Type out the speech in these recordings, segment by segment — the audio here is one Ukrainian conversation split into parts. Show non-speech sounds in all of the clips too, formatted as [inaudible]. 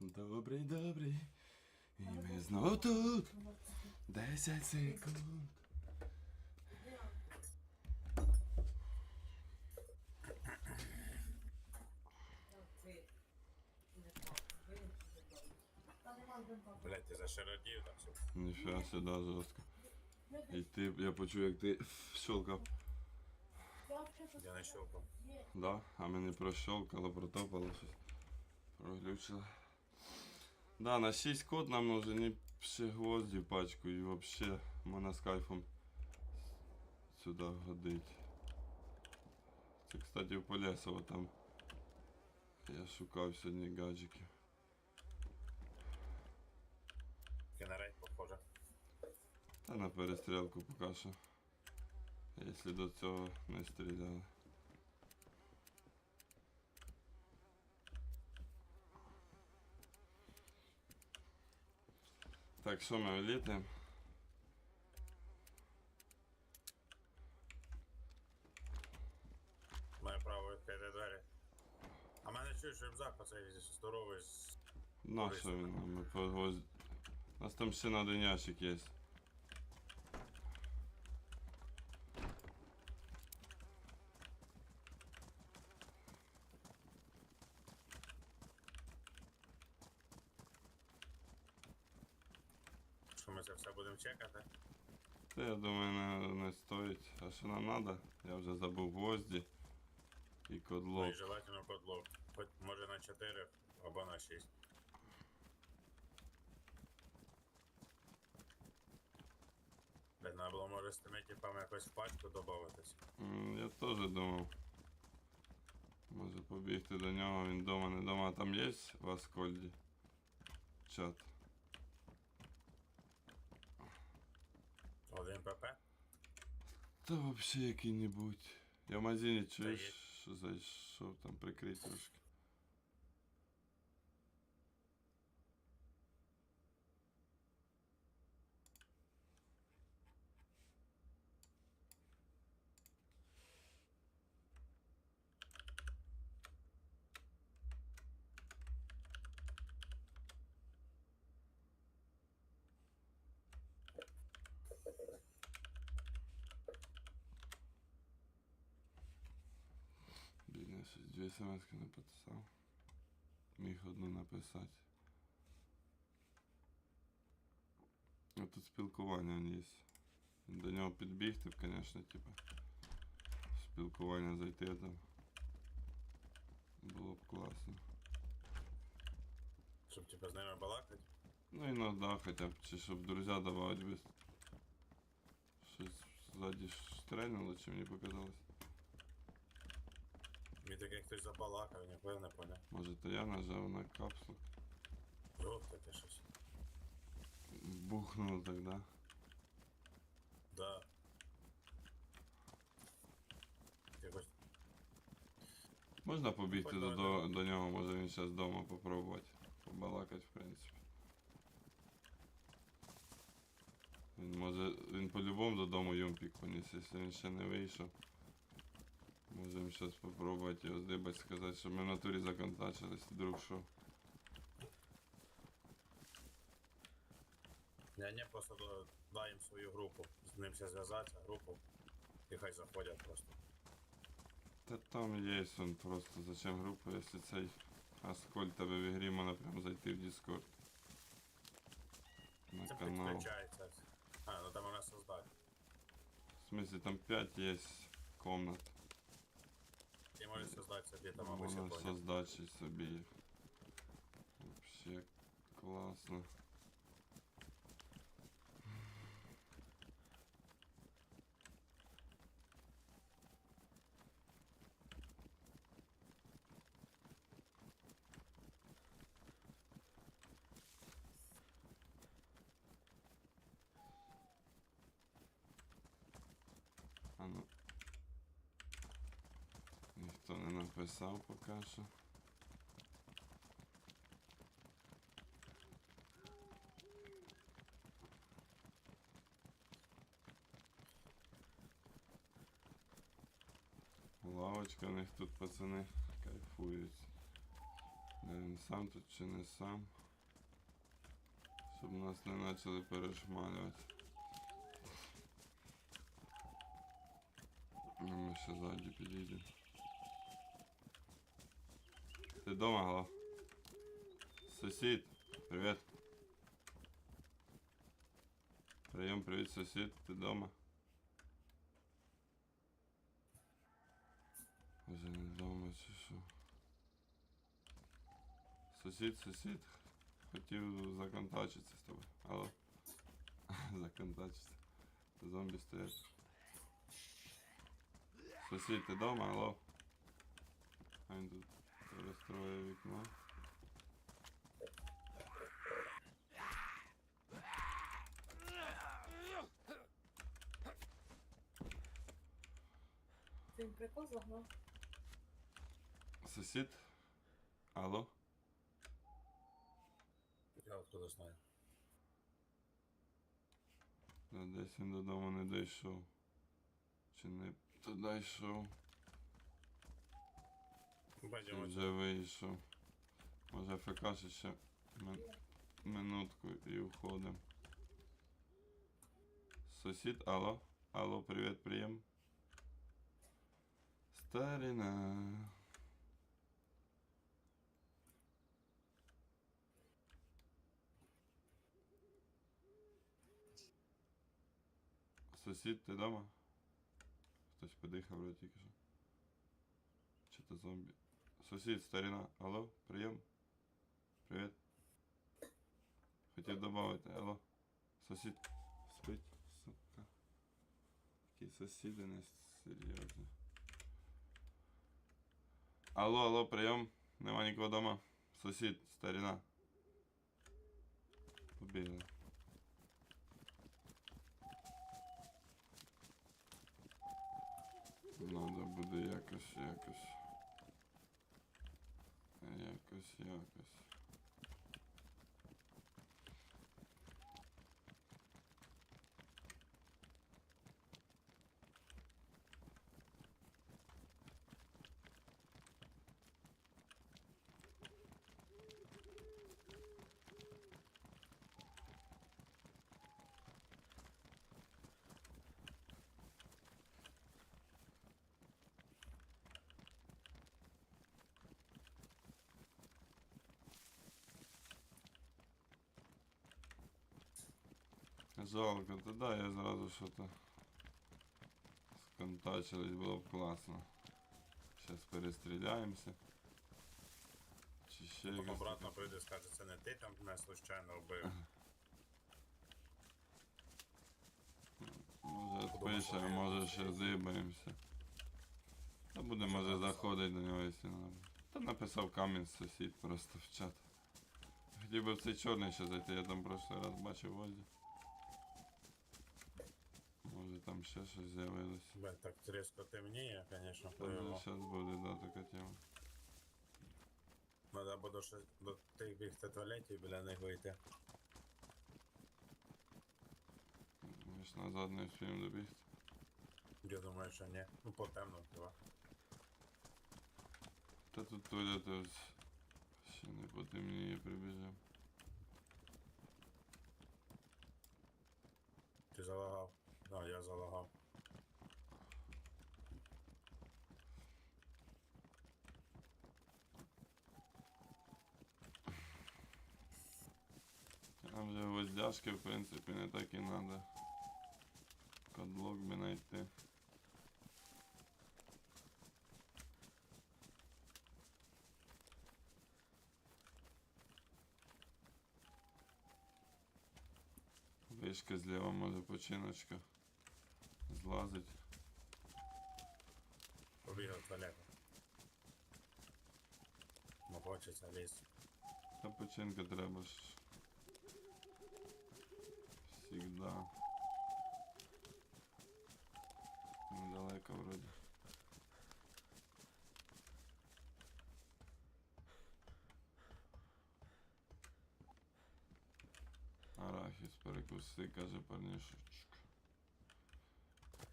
Добрий, добрий. І ми знову тут. 10 секунд. Блять, ти заширодів там все. Ніфіга сюди жорстко. І ти, я почув, як ти щелкав. Я не щелкав. Да, а мені прощелкало, протопало щось. Проглючило. Да, на 6 код нам нужны ще гвозді пачку і вообще мене з кайфом сюди годить. Це, кстати, в Полесово там. Я шукав сьогодні гаджиків. Кінерей, похоже. Та на перестрілку поки що. Якщо до цього не стріляли. Так, що ми вліти? Має право відкрити двері. А мене чуєш рюкзак, оцей здоровий з. На що він? Ми по гвозді- У нас там ще на ящик є. Що ми це все будемо чекати? Та я думаю, не, не стоїть. А що нам треба? Я вже забув гвозді і Ну і желательно кодлок. Хоч може на 4 або на 6. Блять, треба було може з тими типами якось в пачку додатись. М, Я теж думав. Може побігти до нього, він дома, не дома. Там є в Аскольді? Чат. Один ПП. Та взагалі який-небудь. Я в магазині чуєш, зайшов там прикрити трошки. Бідня щось дві смс не написав. Міг одну написати. А тут спілкування є. До нього підбігти, звісно, типа. Спілкування зайти там. Було б класно. Щоб типу з ними балакати. Ну іноді хоча б, чи щоб друзі давати без. Щось ззаді стрельнуло, чи мені показалось. Мені таке хтось забалакав, не поняв. Може то я нажав на капсулу. Ох, таке щось. Бухнуло тогда. Да. Якось Можна побігти до, до, до нього, може він зараз вдома попробувати. Побалакати, в принципі. Він може. Він по-любому додому юмпік поніс, якщо він ще не вийшов. Можемо зараз попробувати його здибати, сказати, що ми в натурі законтачились, вдруг що. Не, не, просто дай їм свою групу. З ним ще зв'язатися, групу. І хай заходять просто. Та там є он просто зачем група, якщо цей Аскольд тебе в ігрі можна прям зайти в Discord. На Це канал. підключається. А, ну там вона создати. В смысле там 5 есть комнат. Ти можеш создати собі там або Можна понял. собі. їх. Вообще класно. А ну. Ніхто не написав поки що. Лавочка у них тут пацани кайфують. Він сам тут чи не сам. Щоб нас не почали перешмалювати. Ну, ми ще ззаді підійдемо. Ти дома, Гала? Сусід, привіт. Прийом, привіт, сусід, ти дома? Вже не вдома чи що? Сусід, сусід. Хотів законтачитися з тобою. Алло. законтачитися. Зомбі стоять. Сусід, ти дома, алло? А він [laughs] тут розстроє вікно. Ти прикол загнав? Сусід? Алло? Я откуда знаю. Да, десь він додому не дійшов. Чи не туди йшов? Чи Пойдемо. вже вийшов? Може ФК ще минутку і уходимо. Сусід, алло? Алло, привіт, приєм. Старина. Сусід, ти дома? Хтось подихав вроде тільки що. Чи то зомбі? Сусід, старина, алло, прийом. Привіт. Хотів додати, алло. Сусід. Спить, сука. Такі сусіди не серйозні. Алло, алло, прийом. Нема нікого дома. Сусід, старина. Побігли. Надо буде якось, якось. Якось, якось. Жалко, то да, я зразу що-то сконтачились, було б класно. Зараз перестріляємося. Чи ще Потім обратно прийде, скаже, це не ти там мене случайно вбив. Може а може ще знаю. здибаємося. Та буде може заходить до нього, якщо надо. Та написав камінь сусід просто в чат. Хотів би в цей чорний ще зайти, я там прошлий раз бачив Озі. там ще щось з'явилось. Бля, так різко темніє, звісно, Та вже пливемо. зараз буде, да, така тема. Треба буде ще до тих бігти туалетів біля них вийти. Ми ж назад не встигнемо добігти. Я думаю, що ні. Ну, по темному хіба. Та тут туалет ось ще не потемніє прибіжав. Ти залагав? А, я залагав. Там же гвоздяшки, в принципі, не так і надо. Кодлок би знайти. Вишка зліва може починочка. Злазить. Побігав в туалет. Не хочеться лізти. Та починка треба ж. Всегда. Недалеко вроде. Арахіс перекуси, каже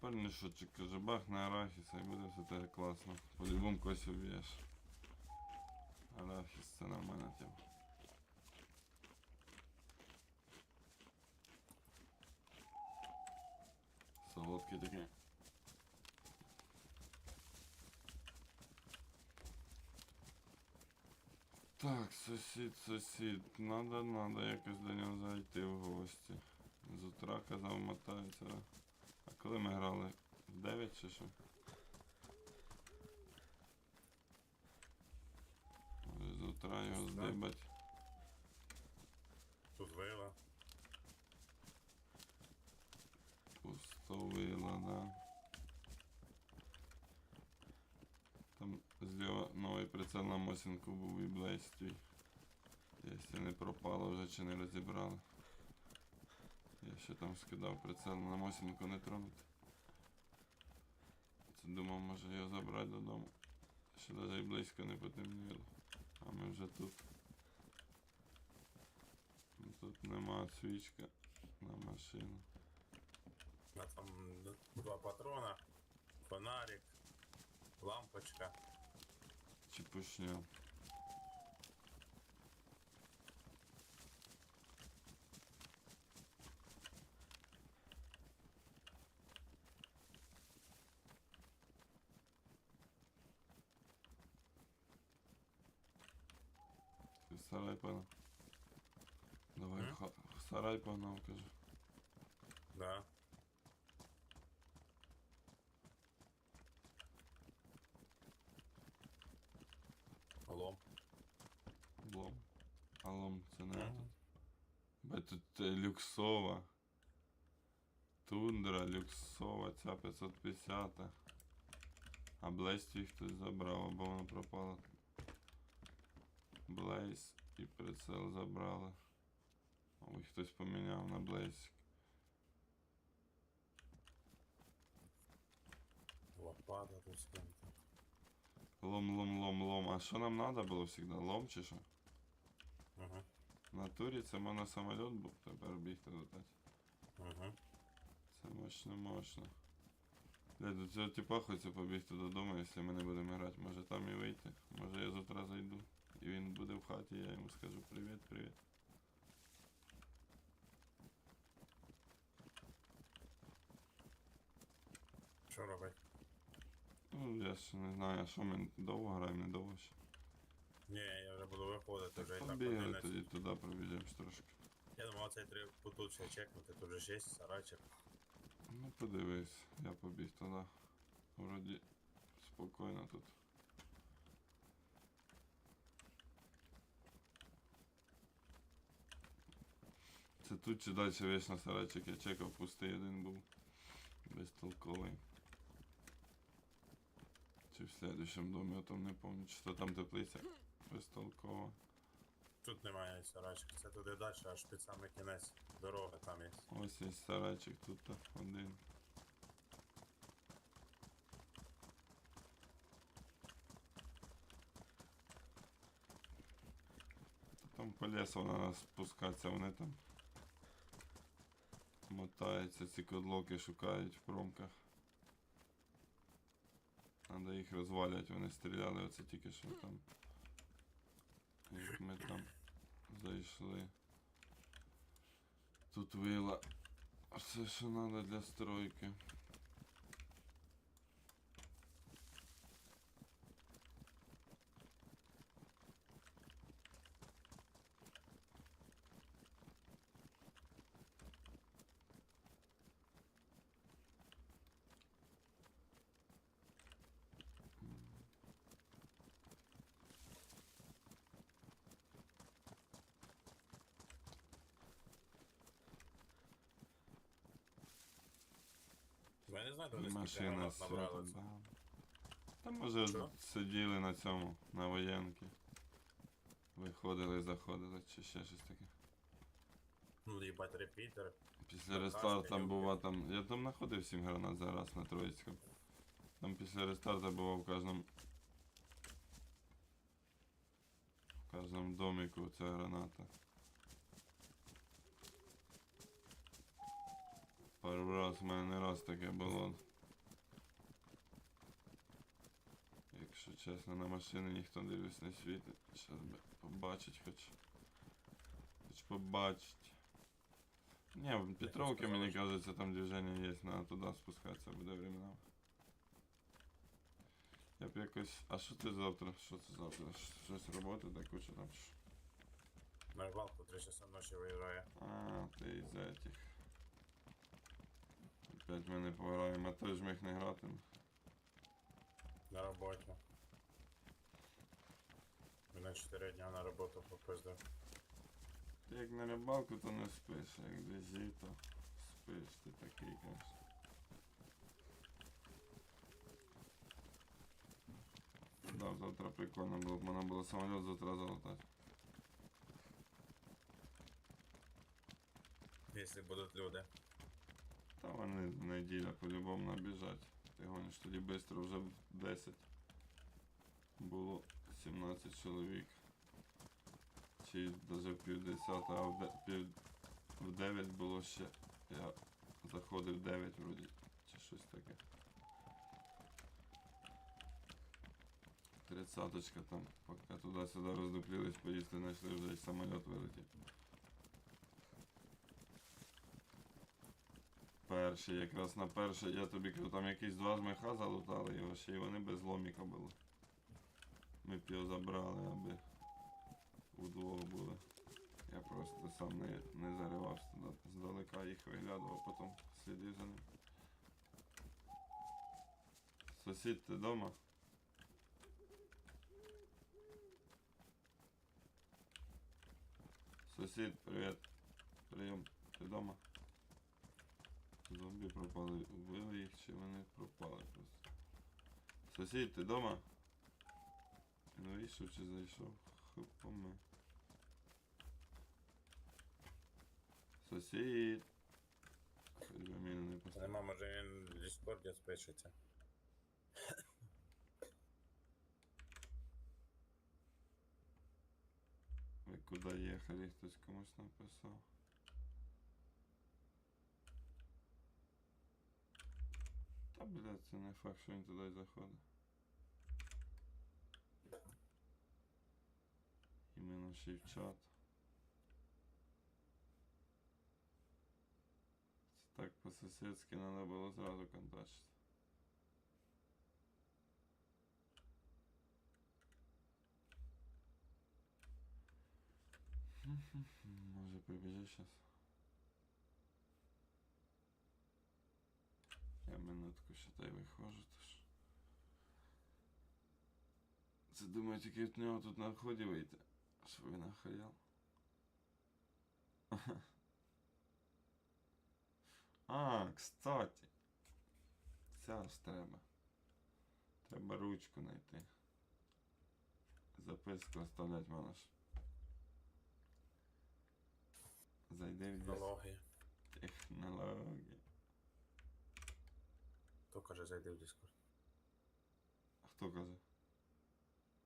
парнішочок. Парнішочок каже, бахне арахіса і буде все тебе класно. По-любому когось уб'єш. Арахіс це нормальна тема. Солодкий такий. Так, сусід, сусід, надо, надо якось до нього зайти в гості. З утра казав мотається. А коли ми грали? В 9 чи що? З утра його здибать. Тут вила. Пустовила, да. Там зліва новий прицел на Мосінку був і Блейз твій. Якщо не пропало вже чи не розібрали. Я ще там скидав прицел на Мосінку не тронути. Це думав, може його забрати додому. Ще навіть близько не потемніло. А ми вже тут. Тут нема свічка на машину. А там два патрона, фонарик, лампочка. Чепушня. Сарай погнав? Давай, М? в ха- в сарай погнав, кажу. Да. Лом. Лом. А лом це не Ага. тут. Бо тут е, люксова. Тундра, люксова, ця 550. А Блейз твій хтось забрав, або вона пропала. Блейз і прицел забрали. Ой, хтось поміняв на Блейз. Лопата тут з. Лом, лом, лом, лом. А що нам треба було завжди? Лом чи що? Ага. В натурі це можна самоліт був тепер бігти летати. Ага. Це мощно, мощно. Бля, до цього типа хочеться побігти додому, якщо ми не будемо грати. Може там і вийти. Може я завтра зайду. І він буде в хаті, я йому скажу привіт, привіт. Що робить? Ну, я ж не знаю, що ми довго граємо, не довго ще. Ні, я вже буду виходити, вже і Так побігли 11. тоді туди пробіжемо трошки. Я думав, цей тут ще чекнути, тут же ж є сарайчик. Ну подивись, я побіг туди. Вроді спокійно тут. Це тут чи далі вічно сарайчик, я чекав, пустий один був. Безтолковий. Чи в следующем домі, я там не пам'ятаю, чи то там теплиця. Безтолкова. Тут немає сарайчика, це туди далі, аж під самий кінець дороги там є. Ось є сарайчик тут один. Там по лісу на нас спускатися, вони там мотаються, ці кодлоки шукають в промках. Надо їх розвалять, вони стріляли оце тільки що там. Як ми там зайшли. Тут вила. Все, що треба для стройки. Я не знаю, де скільки Машина гранат набрали. свята. Там може Що? сиділи на цьому, на воєнки. Виходили, заходили, чи ще щось таке. Ну, їбать, репітер. Після Та, рестарту там бува там. Я там знаходив 7 гранат за раз на Троїцькому. Там після рестарту було в кожному. В кожному доміку ця граната. Пару раз в мене не раз таке було. Якщо чесно, на машини ніхто дивлюсь не світить. Щас би побачить хоч. Хоч побачить. Ні, в Петровці, сказали, мені що- кажеться, там движення є, треба туди спускатися буде времена. Я б якось. А що це завтра? Що це завтра? Щось роботи та куча там. ж. На рибалку 3 часа ночі виїжджає. А, ти із этих. Опять ми не пограємо, а той ж міг не гратиме. На роботі. Мене 4 дня на роботу попиздив. Ти як на рибалку, то не спиш, а як десь то спиш, ти такий, конечно. Да, завтра прикольно було б, можна було самоліт завтра залутати. Якщо будуть люди. Та вони неділя по-любому набіжать. Ти гониш тоді швидко, вже в 10 було 17 чоловік. Чи в пів десята, а в, де, пів, в 9 було ще. Я заходив 9 вроді, чи щось таке. Тридцаточка там, поки туди-сюди роздуплились, поїсти знайшли, вже і самоліт вилетів. Перший, якраз на перший, я тобі кажу, там якісь два жмиха залутали його, ще й вони без ломіка були. Ми б його забрали, аби удвох були. Я просто сам не, не заривався туди, здалека їх виглядував, потім слідив за ним. Сусід, ти дома? Сусід, привіт. Прийом. Ти дома? Зомбі пропали. Вбили їх чи вони пропали просто. Сусід, ти дома? Він вийшов чи зайшов? Хопоме. Сусід. Хоч би не Нема, поставив. може він в Діскорді спишеться. Ви куди їхали? Хтось комусь написав. Та блядь, це не факт, що він туди заходить. Іменно ще й в чат. Це так по-сусідськи треба було зразу контачити. Може прибіжи зараз. Минутку ще та й виходжу теж. Це думаю, тільки від нього тут на вході вийти. Щоб він охуял. [laughs] А, кстати. Ж треба. Треба ручку знайти. Записку оставлять ж. Зайди в Технології. технології. Хто каже, зайди в? А хто каже?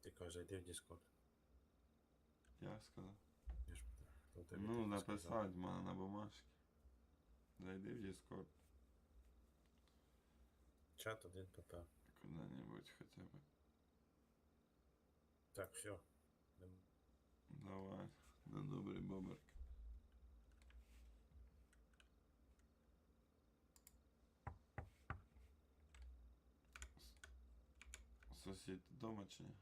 Ти каже, зайди в Діскорд. Я сказав. Я ж питаю, хто тобі Ну, таке сказав? написать в мене на бумажці. Зайди в Discord Чат один ПП. куди-небудь хоча б. Так, все. Давай. Да добрий боберки. С- вдома чи ні?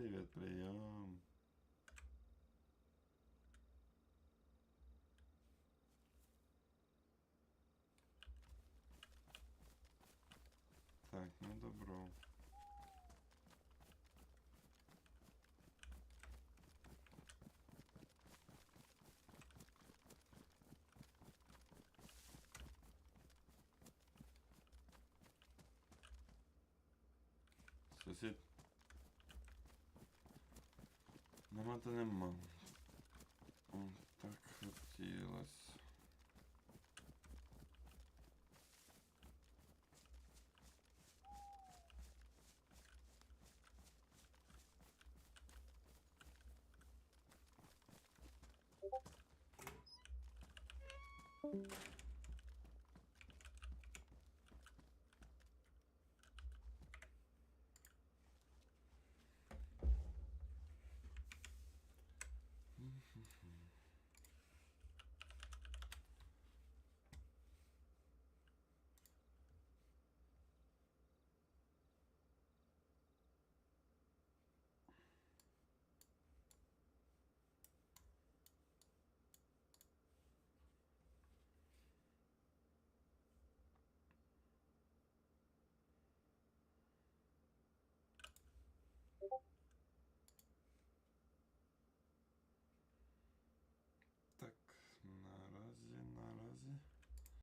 Привет, прием. Так, ну добро. Сосед Нема то нема.